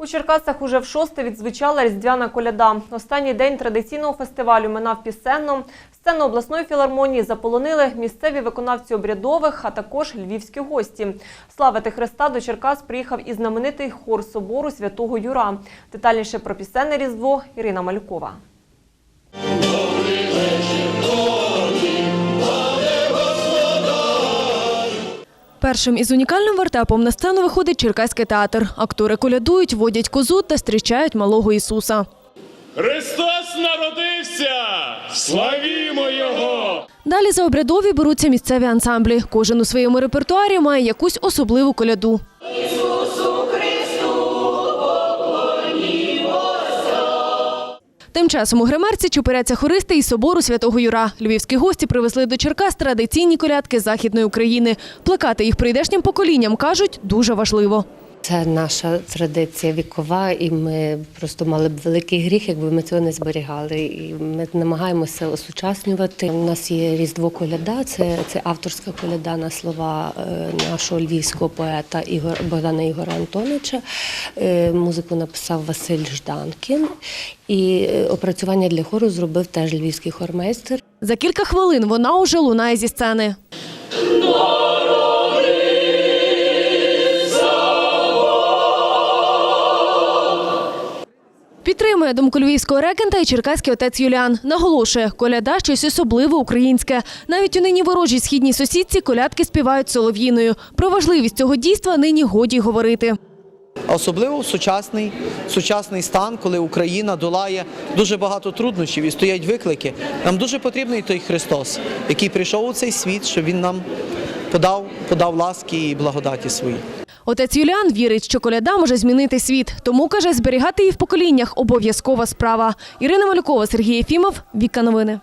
У Черкасах уже в шосте відзвучала різдвяна коляда. Останній день традиційного фестивалю минав пісенно. Сцену обласної філармонії заполонили місцеві виконавці обрядових, а також львівські гості. Славити Христа до Черкас приїхав і знаменитий хор собору святого Юра. Детальніше про пісенне різдво Ірина Малюкова. Першим із унікальним вертепом на сцену виходить Черкаський театр. Актори колядують, водять козу та зустрічають малого Ісуса. Христос народився! Славімо Його! Далі за обрядові беруться місцеві ансамблі. Кожен у своєму репертуарі має якусь особливу коляду. Тим часом у гримерці чупиряться хористи із собору святого Юра. Львівські гості привезли до Черкас традиційні колядки Західної України. Плекати їх прийдешнім поколінням, кажуть, дуже важливо. Це наша традиція вікова, і ми просто мали б великий гріх, якби ми цього не зберігали. І ми намагаємося осучаснювати. У нас є Різдво коляда, це, це авторська коляда на слова е, нашого львівського поета Ігор Богдана Ігора Антоновича. Е, Музику написав Василь Жданкін, і е, опрацювання для хору зробив теж львівський хормейстер. За кілька хвилин вона уже лунає зі сцени. Підтримує думку львівського регента і черкаський отець Юліан. Наголошує, коляда – щось особливе українське. Навіть у нині ворожій східній сусідці колядки співають солов'їною. Про важливість цього дійства нині годі говорити. Особливо сучасний, сучасний стан, коли Україна долає дуже багато труднощів і стоять виклики. Нам дуже потрібний той Христос, який прийшов у цей світ, щоб він нам подав, подав ласки і благодаті свої. Отець Юліан вірить, що коляда може змінити світ. Тому, каже, зберігати її в поколіннях – обов'язкова справа. Ірина Малюкова, Сергій Єфімов, Віка Новини.